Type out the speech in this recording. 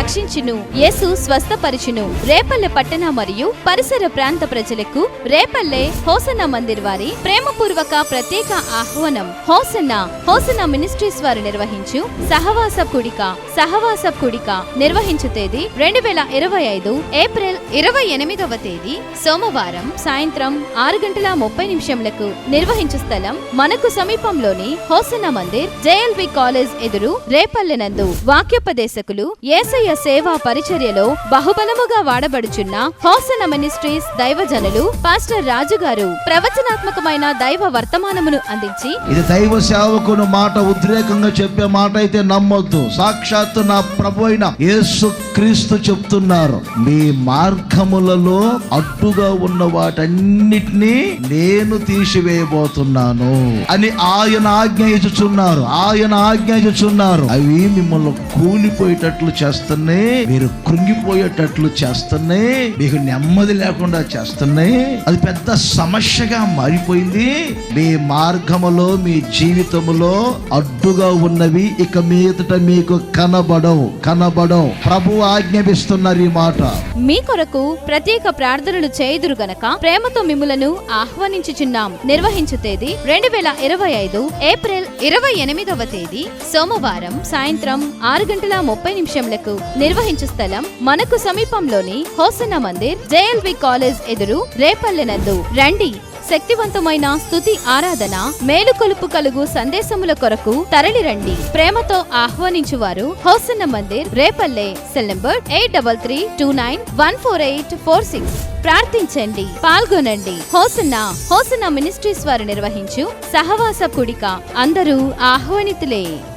రక్షించును. యేసు స్వస్థపరిచును. రేపల్లె పట్టణ మరియు పరిసర ప్రాంత ప్రజలకు రేపల్లె హోసన మందిర్ వారి ప్రేమపూర్వక ప్రత్యేక ఆహ్వానం. హోసన్న హోసన మినిస్ట్రీస్ వారు నిర్వహించు సహవాస కుడిక సహవాస కుడిక నిర్వహించు తేదీ రెండు వేల ఇరవై ఐదు ఏప్రిల్ ఇరవై ఎనిమిదవ తేదీ సోమవారం సాయంత్రం ఆరు గంటల ముప్పై నిమిషంలకు నిర్వహించు స్థలం మనకు సమీపంలోని హోసన్న మందిర్ జేఎల్వి కాలేజ్ ఎదురు రేపల్లెనందు వాక్యోపదేశకులు ఏసయ్య సేవా పరిచర్యలో బహుబలముగా వాడబడుచున్న హోసన్న మినిస్ట్రీస్ దైవజనులు పాస్టర్ రాజు గారు ప్రవచనాత్మకమైన దైవ వర్తమానమును అందించి ఇది దైవ సేవకును మాట ఉద్రేకంగా చెప్పే మాట అయితే నమ్మొద్దు. సాక్షాత్తు నా ప్రభు అయిన యేసు క్రీస్తు చెప్తున్నారు. మీ మార్గములలో అడ్డుగా ఉన్న వాటన్నిటినీ నేను తీసివేయబోతున్నాను అని ఆయన ఆజ్ఞ ఇచ్చుచున్నారు. ఆయన ఆజ్ఞ ఇచ్చుచున్నారు. అవి మిమ్మల్ని కూలిపోయేటట్లు చేస్తున్నాయి. మీరు కృంగిపోయేటట్లు చేస్తున్నాయి. మీకు నెమ్మది లేకుండా చేస్తున్నాయి. అది పెద్ద సమస్యగా మారిపోయింది. మీ మార్గములో మీ జీవితములో అడ్డుగా ఉన్నవి ఇక మీదట మీకు కనబడవు కనబడవు. ప్రభు ఆజ్ఞాపిస్తున్నారు ఈ మాట. మీ కొరకు ప్రత్యేక ప్రార్థనలు చేయుదురు గనక ప్రేమతో మిమ్ములను ఆహ్వానించుచున్నాం. నిర్వహించు తేదీ రెండు వేల ఇరవై ఐదు ఏప్రిల్ ఇరవై ఎనిమిదవ తేదీ సోమవారం సాయంత్రం ఆరు గంటల ముప్పై నిమిషంలకు నిర్వహించు స్థలం మనకు సమీపంలోని హోసన్న మందిర్ జేఎల్వి కాలేజ్ ఎదురు రేపల్లెనందు రండి. శక్తివంతమైన స్థుతి ఆరాధన మేలుకొలుపు కలుగు సందేశముల కొరకు తరలిరండి. ప్రేమతో ఆహ్వానించువారు Hosanna Mandir Repalle. Cell number eight double three two nine one four eight four six. ప్రార్థించండి. పాల్గొనండి. హోసన్న హోసన్న మినిస్ట్రీస్ వారు నిర్వహించు సహవాస కుడిక అందరూ ఆహ్వానితులే.